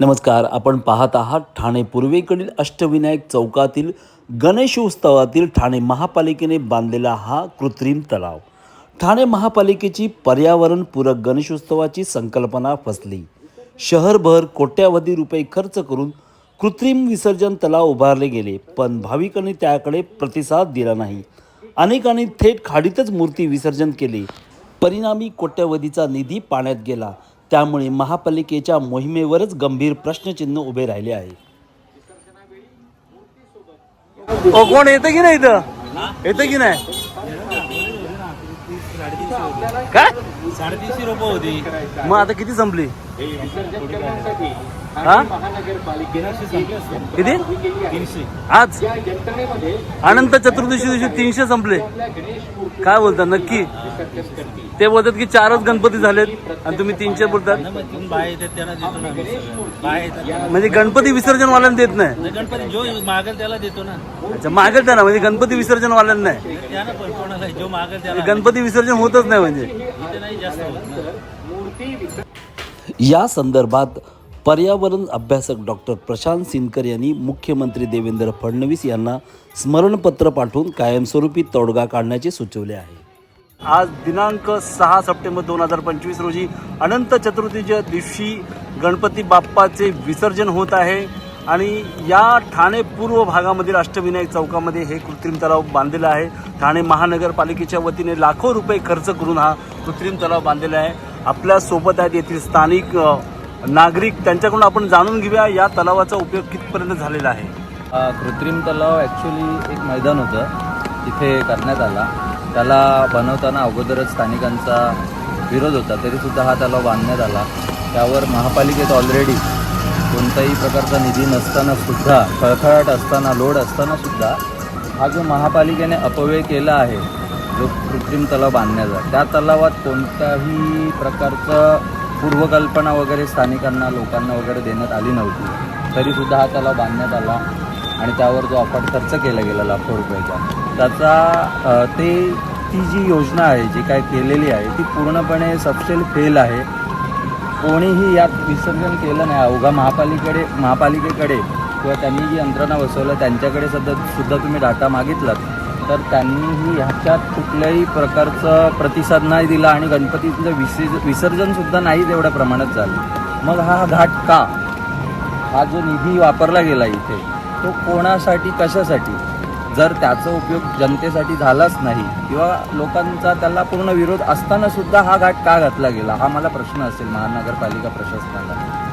नमस्कार आपण पाहत आहात ठाणे पूर्वेकडील अष्टविनायक चौकातील गणेशोत्सवातील ठाणे महापालिकेने बांधलेला हा कृत्रिम तलाव. ठाणे महापालिकेची पर्यावरणपूरक गणेशोत्सवाची संकल्पना फसली. शहरभर कोट्यावधी रुपये खर्च करून कृत्रिम विसर्जन तलाव उभारले गेले पण भाविकांनी त्याकडे प्रतिसाद दिला नाही. अनेकांनी थेट खाडीतच मूर्ती विसर्जन केले. परिणामी कोट्यावधीचा निधी पाण्यात गेला. त्यामुळे महापालिकेच्या मोहिमेवरच गंभीर प्रश्नचिन्ह उभे राहिले आहे. ओ कोण येतं की नाही इथं? येतं की नाही? काय? साडेतीनशे रुपये होती मग आता किती संपली? हा किती आज? अनंत चतुर्दशी दिवशी तीनशे संपले. काय बोलतात नक्की. ते बोलतात की चारच गणपती झालेत आणि तुम्ही तीनशे बोलतात. म्हणजे गणपती विसर्जन वाल्यांना देत नाही. गणपती जो मागेल त्याला देतो ना. अच्छा मागेल त्यांना म्हणजे गणपती विसर्जन वाल्यांना नाही त्याला गणपती विसर्जन होतच नाही म्हणजे. या संदर्भात पर्यावरण अभ्यासक डॉक्टर प्रशांत सिनकर यांनी मुख्यमंत्री देवेंद्र फडणवीस यांना स्मरणपत्र पाठवून कायमस्वरूपी तोडगा काढण्याचे सुचवले आहे. आज दिनांक सहा सप्टेंबर दोन हजार पंचवीस रोजी अनंत चतुर्थीच्या दिवशी गणपती बाप्पाचे विसर्जन होत आहे आणि या ठाणे पूर्व भागामधील अष्टविनायक चौकामध्ये हे कृत्रिम तलाव बांधलेला आहे. ठाणे महानगरपालिकेच्या वतीने लाखो रुपये खर्च करून हा कृत्रिम तलाव बांधलेला आहे. आपल्यासोबत आहेत येथील स्थानिक नागरिक. त्यांच्याकडून आपण जाणून घेऊया या तलावाचा उपयोग कितपर्यंत झालेला आहे. कृत्रिम तलाव ॲक्च्युली एक मैदान होतं. तिथे करण्यात आला. त्याला बनवताना अगोदरच स्थानिकांचा विरोध होता. तरीसुद्धा हा तलाव बांधण्यात आला. त्यावर महापालिकेत ऑलरेडी कोणताही प्रकारचा निधी नसताना सुद्धा खळखळाट असताना लोड असताना सुद्धा हा जो महापालिकेने अपव्यय केला आहे जो कृत्रिम तलाव बांधण्याचा त्या तलावात कोणत्याही प्रकारचं पूर्वकल्पना वगैरे स्थानिकांना लोकांना वगैरे देण्यात आली नव्हती. तरीसुद्धा हा तलाव बांधण्यात आला आणि त्यावर जो आपण खर्च केला गेला लाखो रुपयाचा. त्याचा ते ती जी योजना आहे जी काय केलेली आहे ती पूर्णपणे सबसेल फेल आहे. कोणीही यात विसर्जन केलं नाही. अवघा महापालिकेकडे महापालिकेकडे किंवा त्यांनी जी यंत्रणा बसवलं त्यांच्याकडे सध्या सुद्धा तुम्ही डाटा मागितलात. तर त्यांनीही ह्याच्यात कुठल्याही प्रकारचं प्रतिसाद नाही दिला आणि गणपतीचं विसर्ज विसर्जनसुद्धा नाही तेवढ्या प्रमाणात झालं. मग हा घाट का? हा जो निधी वापरला गेला इथे तो कोणासाठी कशासाठी? जर त्याचा उपयोग जनतेसाठी झालाच नाही किंवा लोकांचा त्याला पूर्ण विरोध असतानासुद्धा हा घाट का घातला गेला हा मला प्रश्न असेल महानगरपालिका प्रशासनाला.